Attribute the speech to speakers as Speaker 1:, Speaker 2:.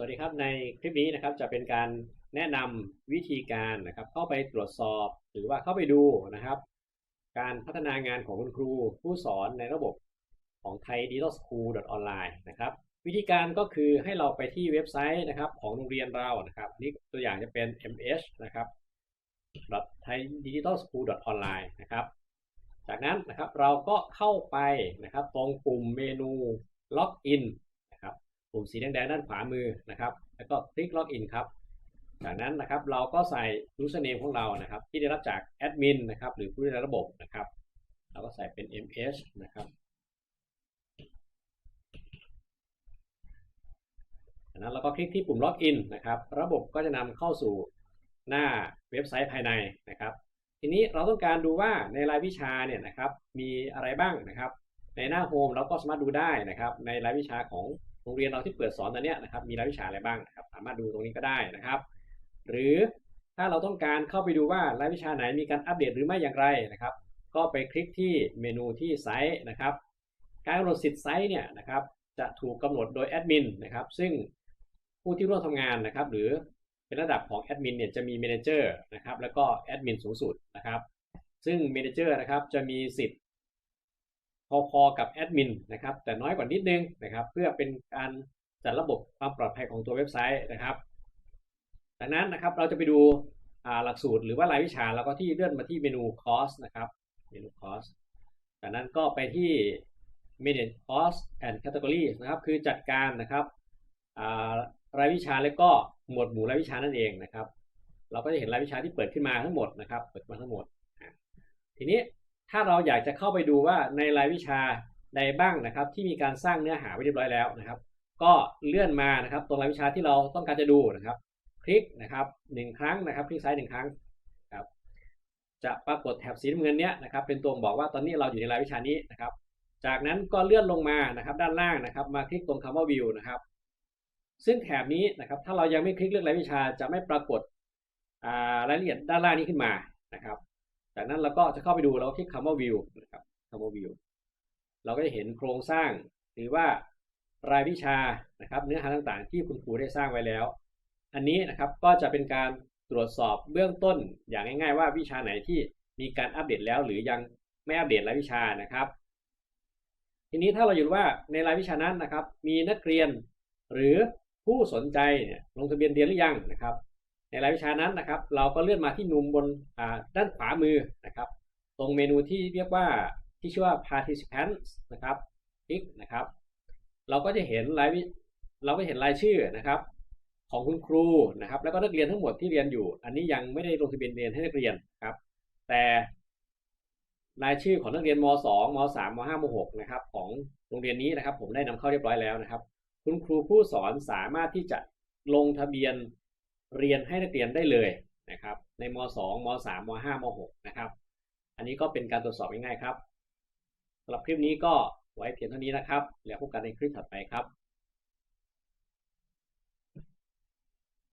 Speaker 1: สวัสดีครับในคลิปนี้นะครับจะเป็นการแนะนำวิธีการนะครับ เข้าไปตรวจสอบ หรือว่าเข้าไปดูนะครับ การพัฒนางานของคุณครู ผู้สอนในระบบของ Thai Digital School Online นะครับ วิธีการก็คือให้เราไปที่เว็บไซต์นะครับของโรงเรียนเรานะครับนี่ตัวอย่างจะเป็น ms นะครับ thaidigitalschool.online นะครับ จากนั้นนะครับเราก็เข้าไปนะครับตรงปุ่มเมนูล็อกอิน ปุ่มสีแดงๆด้านขวามือนะครับ แล้วก็คลิกล็อกอินครับ จากนั้นนะครับเราก็ใส่ username ของเรานะครับ ที่ได้รับจากแอดมินนะครับ หรือผู้ดูแลระบบนะครับ เราก็ใส่เป็น ms นะครับจากนั้นเราก็คลิกที่ปุ่มล็อกอินนะครับ ระบบก็จะนำเข้าสู่หน้าเว็บไซต์ภายในนะครับ ทีนี้เราต้องการดูว่าในรายวิชาเนี่ยนะครับมีอะไรบ้างนะครับ ในหน้าโฮมเราก็สามารถดูได้นะครับ ในรายวิชาของ รงเรียนเราที่เปิดสอนตอนนี้นะครับมีรายวิชาอะไรบ้างนะครับสามารถดูตรงนี้ก็ได้นะครับ หรือถ้าเราต้องการเข้าไปดูว่ารายวิชาไหนมีการอัปเดตหรือไม่อย่างไรนะครับ ก็ไปคลิกที่เมนูที่ไซต์นะครับ การกำหนดสิทธิ์ไซต์เนี่ยนะครับจะถูกกำหนดโดยแอดมินนะครับ ซึ่งผู้ที่ร่วมทำงานนะครับ หรือเป็นระดับของแอดมินเนี่ยจะมีเมนเจอร์นะครับแล้วก็แอดมินสูงสุดนะครับ ซึ่งเมนเจอร์นะครับจะมีสิทธิ์ พอๆกับแอดมินนะครับแต่น้อยกว่านิดนึงนะครับ เพื่อเป็นการจัดระบบความปลอดภัยของตัวเว็บไซต์นะครับดังนั้นนะครับเราจะไปดูหลักสูตรหรือว่ารายวิชาเราก็ที่เลื่อนมาที่เมนูคอร์สนะครับเมนูคอร์สจากนั้นก็ไปที่ manage cost and categories นะครับคือจัดการนะครับรายวิชาและก็หมวดหมู่รายวิชานั่นเองนะครับ เราก็จะเห็นรายวิชาที่เปิดขึ้นมาทั้งหมดนะครับ เปิดมาทั้งหมด ทีนี้ ถ้าเราอยากจะเข้าไปดูว่าในรายวิชาใดบ้างนะครับ ที่มีการสร้างเนื้อหาไว้เรียบร้อยแล้วนะครับ ก็เลื่อนมานะครับ ตรงรายวิชาที่เราต้องการจะดูนะครับ คลิกนะครับหนึ่งครั้งนะครับ คลิกซ้ายหนึ่งครั้งครับ จะปรากฏแถบสีน้ำเงินเนี้ยนะครับ เป็นตัวบอกว่าตอนนี้เราอยู่ในรายวิชานี้นะครับ จากนั้นก็เลื่อนลงมานะครับ ด้านล่างนะครับ มาคลิกตรงคำว่า view นะครับ ซึ่งแถบนี้นะครับ ถ้าเรายังไม่คลิกเลือกรายวิชาจะไม่ปรากฏรายละเอียดด้านล่างนี้ขึ้นมานะครับ จากนั้นเราก็จะเข้าไปดูเราคลิกคำว่า view นะครับคำว่า view เราก็จะเห็นโครงสร้าง หรือว่ารายวิชานะครับ เนื้อหาต่างๆ ที่คุณครูได้สร้างไว้แล้ว อันนี้นะครับก็จะเป็นการตรวจสอบเบื้องต้นอย่างง่าย ๆ ว่าวิชาไหนที่มีการอัปเดตแล้ว หรือยังไม่อัปเดตรายวิชานะครับ ทีนี้ถ้าเราอยู่ว่าในรายวิชานั้นนะครับ มีนักเรียนหรือผู้สนใจเนี่ยลงทะเบียนเรียนหรือยังนะครับ ในรายวิชานั้นนะครับ เราก็เลื่อนมาที่มุมบนด้านขวามือนะครับ ตรงเมนูที่เรียกว่าที่ชื่อว่า participants นะครับคลิกนะครับ เราก็จะเห็นรายเราก็เห็นรายชื่อนะครับ ของคุณครูนะครับ แล้วก็นักเรียนทั้งหมดที่เรียนอยู่ อันนี้ยังไม่ได้ลงทะเบียนเรียนให้นักเรียนครับ แต่รายชื่อของนักเรียนม .2 ม .3 ม .5 ม .6 นะครับ ของโรงเรียนนี้นะครับ ผมได้นำเข้าเรียบร้อยแล้วนะครับ คุณครูผู้สอนสามารถที่จะลงทะเบียน เรียนให้นักเรียนได้เลยนะครับ ในม .2 ม .3 ม .5 ม .6 นะครับ อันนี้ก็เป็นการตรวจสอบง่ายๆครับสำหรับคลิปนี้ก็ไว้เพียงเท่านี้นะครับ แล้วพบกันในคลิปถัดไปครับ